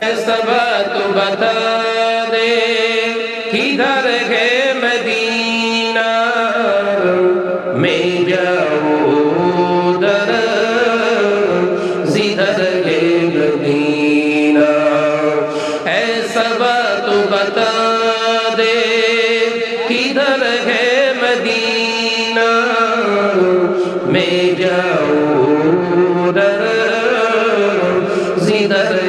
सबक बता दे किधर है मदीना मैं जाऊं उधर जिधर है मदीना है सबक बता दे किधर है मदीना मैं जाऊं उधर जिधर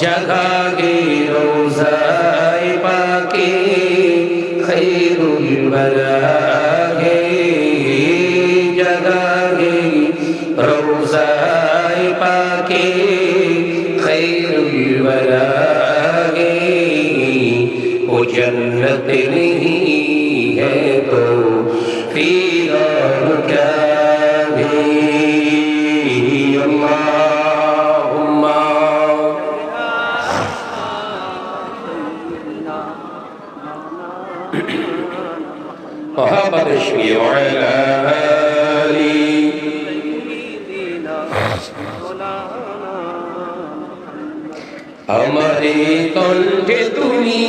জগাগে রোজাই পাকে খৈরুল বলাগে জগাগে রোজাই পাকে খৈরুল বলাগে ও জন্নতের محمد رشمي وعلى آله আমারে কণ্ঠে তুমি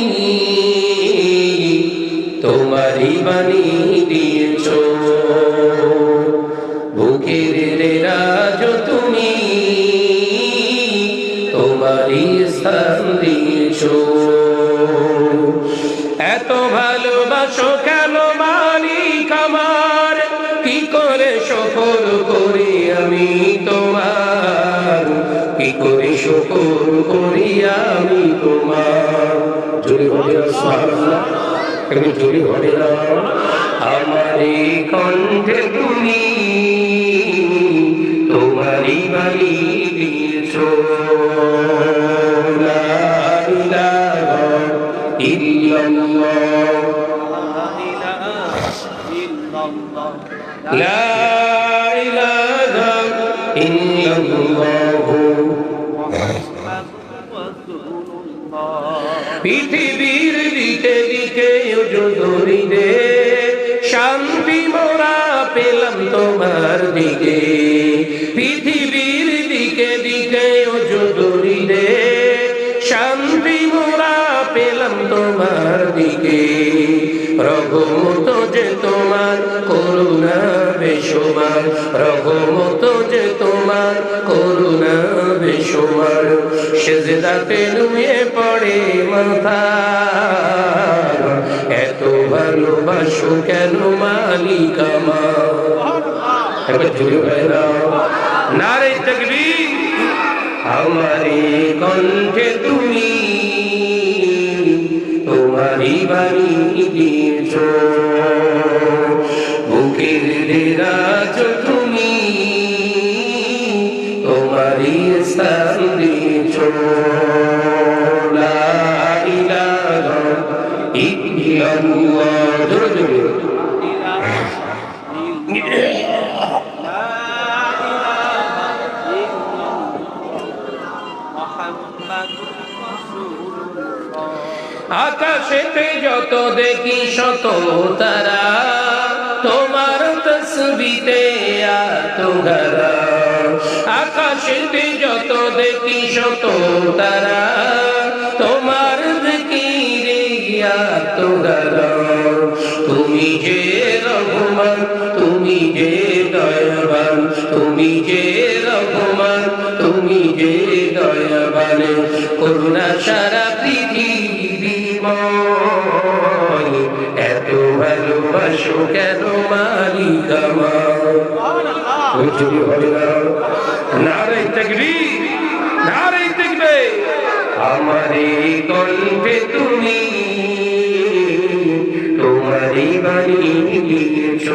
তোমারই বাণী দিয়েছ বুকের রে রাজ তুমি তোমারই স্থান দিয়েছ এত ভালোবাসো কেন করে সফল করি আমি তোমার জোরে হবে সুবহানাল্লাহ একটু জোরে হবে না আমারই কণ্ঠে তুমি তোমারই বাণী দিয়েছ লা ইলাহা ইল্লাল্লাহ لا إله إلا الله পৃথিবীর দিকে দিকে যদি রে শান্তি মোরা পেলাম তোমার দিকে। পৃথিবীর দিকে দিকে যদি রে পেলাম তোমার দিকে। রঘুমত যে তোমার করুণা বেসমার রঘুমত যে তোমার করুণা বেসমার সেজদাতে নুয়ে পড়ে মাথা এত ভালোবাসো কেন মালিক নারে তকবীর আমারে কণ্ঠে তুমি দিয়েছ। বুকের রাজ তুমি তোমারই স্থান দিয়েছ। ইল্লাল্লাহ। আকাশেতে যত দেখি শত তারা, তোমার তসবিতে আতগারা আকাশেতে যত দেখি শত তারা, তোমার তুমি যে রঘুমান, তুমি যে দয়াবান, তুমি যে রঘুমান, তুমি যে দয়াবান করুণা সারা পৃথিবীময় এত ভালোবাসো কেন মালিক আমার তুমি তোমারই বাণী দিয়েছ।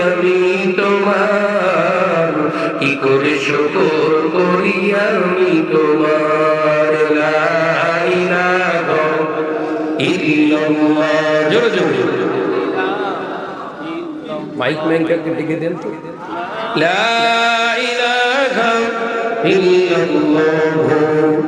আমি তোমার, কি করে শকর করি আমি তোমার? মাইক ম্যানকে একটু ডেকে দেন তো। লা ইলাহা ইল্লাল্লাহ।